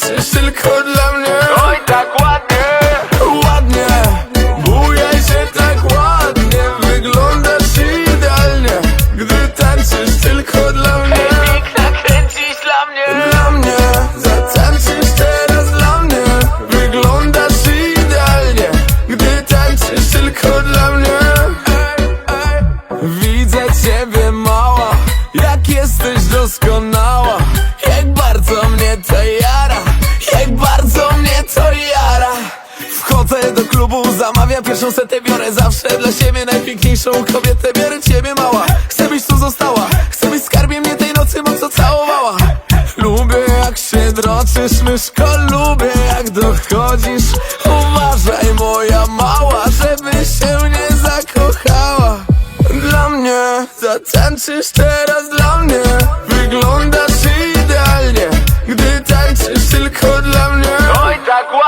tańczysz tylko dla mnie. Oj tak ładnie. Ładnie. Bujaj się tak ładnie. Wyglądasz idealnie. Gdy tańczysz tylko dla mnie. Ej, zakręcisz dla mnie. Dla mnie. Zatańczysz teraz dla mnie. Wyglądasz idealnie. Gdy tańczysz tylko dla mnie. Widzę ciebie mała. Jak jesteś doskonała. Zamawiam pierwszą setę Biorę zawsze dla siebie najpiękniejszą kobietę. Biorę ciebie mała, chcę byś tu została. Chcę być skarbie mnie tej nocy mocno całowała. Lubię jak się droczysz myszko Lubię jak dochodzisz. Uważaj moja mała Żeby się nie zakochała. Dla mnie zatańczysz teraz dla mnie